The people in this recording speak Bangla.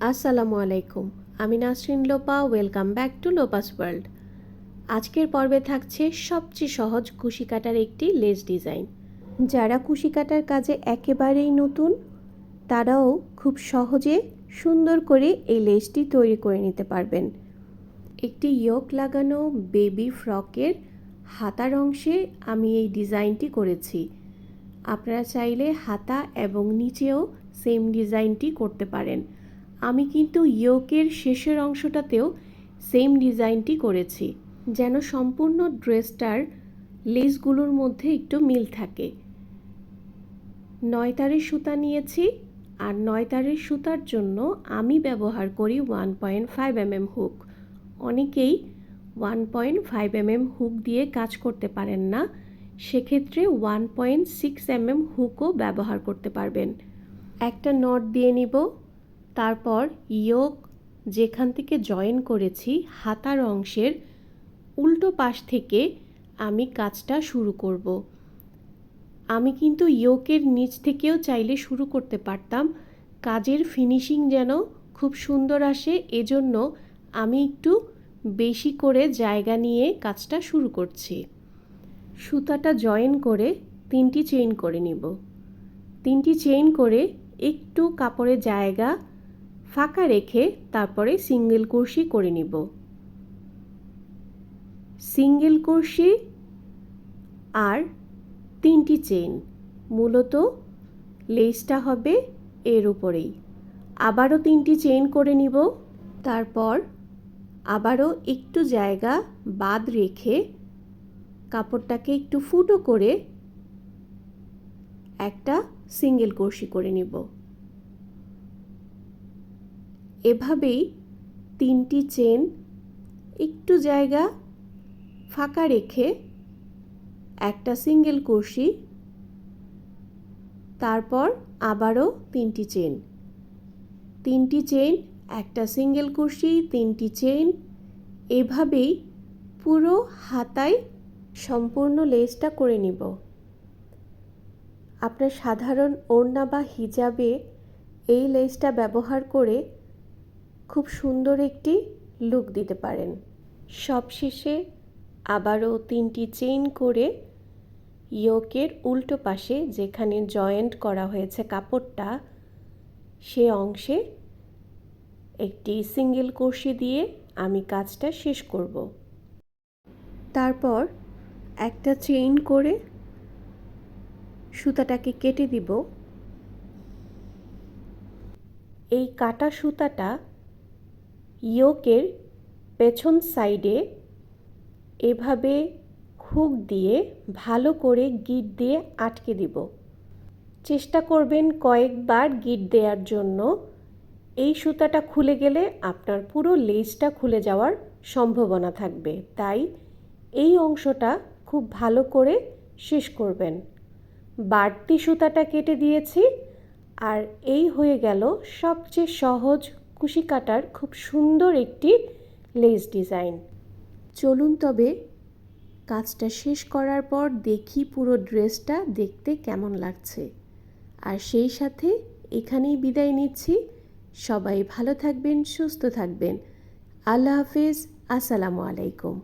আসসালামু আলাইকুম, আমি Nasrin Lopa welcome back to Lopa's world আজকের পর্বে থাকছে সবচেয়ে সহজ কুশি কাটার একটি লেস ডিজাইন যারা কুশি কাটার কাজে একেবারেই নতুন, তারাও খুব সহজে সুন্দর করে এই লেসটি তৈরি করে নিতে পারবেন। একটি ইয়োক লাগানো বেবি ফ্রকের হাতার অংশে আমি এই ডিজাইনটি করেছি। আপনারা চাইলে হাতা এবং নিচেও সেম ডিজাইনটি করতে পারেন। আমি কিন্তু ইয়োকের শেষের অংশটাতেও সেম ডিজাইনটি করেছি, যেন সম্পূর্ণ ড্রেসটার লেসগুলোর মধ্যে একটু মিল থাকে। নয় তারের সুতা নিয়েছি, আর নয় তারের সুতার জন্য আমি ব্যবহার করি one point five MM hook. অনেকেই one point five MM hook দিয়ে কাজ করতে পারেন না, সেক্ষেত্রে ওয়ান পয়েন্ট সিক্স এমএম হুকও ব্যবহার করতে পারবেন। একটা নট দিয়ে নিব। তারপর ইয়োক যেখান থেকে জয়েন করেছি, হাতার অংশের উল্টো পাশ থেকে আমি কাজটা শুরু করব। আমি কিন্তু ইয়োকের নিচ থেকেও চাইলে শুরু করতে পারতাম। কাজের ফিনিশিং যেন খুব সুন্দর আসে, এজন্য আমি একটু বেশি করে জায়গা নিয়ে কাজটা শুরু করছি। সুতাটা জয়েন করে তিনটি চেইন করে নিব। তিনটি চেইন করে একটু কাপড়ের জায়গা ফাঁকা রেখে তারপরে সিঙ্গেল কুর্সি করে নিব। সিঙ্গেল কুর্সি আর তিনটি চেইন। মূলত লেসটা হবে এর উপরেই। আবারও তিনটি চেইন করে নিব। তারপর আবারও একটু জায়গা বাদ রেখে কাপড়টাকে একটু ফুটো করে একটা সিঙ্গেল কুর্সি করে নিব। এভাবেই তিনটি চেন একটু জায়গা ফাঁকা রেখে একটা সিঙ্গেল কুর্সি তারপর আবারও তিনটি চেন। তিনটি চেন, একটা সিঙ্গেল কুর্সি তিনটি চেন, এভাবেই পুরো হাতায় সম্পূর্ণ লেসটা করে নিব। আপনার সাধারণ ওড়না বা হিজাবে এই লেসটা ব্যবহার করে খুব সুন্দর একটি লুক দিতে পারেন। সবশেষে আবারও তিনটি চেইন করে ইয়োকের উল্টো পাশে যেখানে জয়েন্ট করা হয়েছে কাপড়টা, সে অংশে একটি সিঙ্গেল কষি দিয়ে আমি কাজটা শেষ করব। তারপর একটা চেইন করে সুতাটাকে কেটে দিব। এই কাটা সুতাটা ইয়োকের পেছন সাইডে এভাবে হুক দিয়ে ভালো করে গিট দিয়ে আটকে দিব। চেষ্টা করবেন কয়েকবার গিট দেওয়ার জন্য। এই সুতাটা খুলে গেলে আপনার পুরো লেজটা খুলে যাওয়ার সম্ভাবনা থাকবে। তাই এই অংশটা খুব ভালো করে শেষ করবেন। বাড়তি সুতাটা কেটে দিয়েছি। আর এই হয়ে গেল সবচেয়ে সহজ কুশি কাটার খুব সুন্দর একটি লেস ডিজাইন। চলুন তবে কাজটা শেষ করার পর দেখি পুরো ড্রেসটা দেখতে কেমন লাগছে। আর সেই সাথে এখানেই বিদায় নিচ্ছি। সবাই ভালো থাকবেন, সুস্থ থাকবেন। আল্লাহ হাফেজ, আসসালামু আলাইকুম।